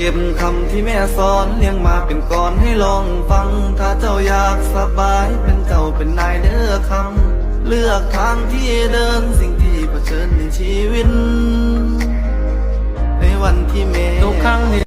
เก็บคำที่แม่สอนเลี้ยงมาเป็นก่อนให้ลองฟัง ถ้าเจ้าอยากสบายเป็นเจ้าเป็นนายเด้อคำเลือกทางที่เดินสิ่งที่เผชิญในชีวิต ในวันที่แม่ทุกครั้งที่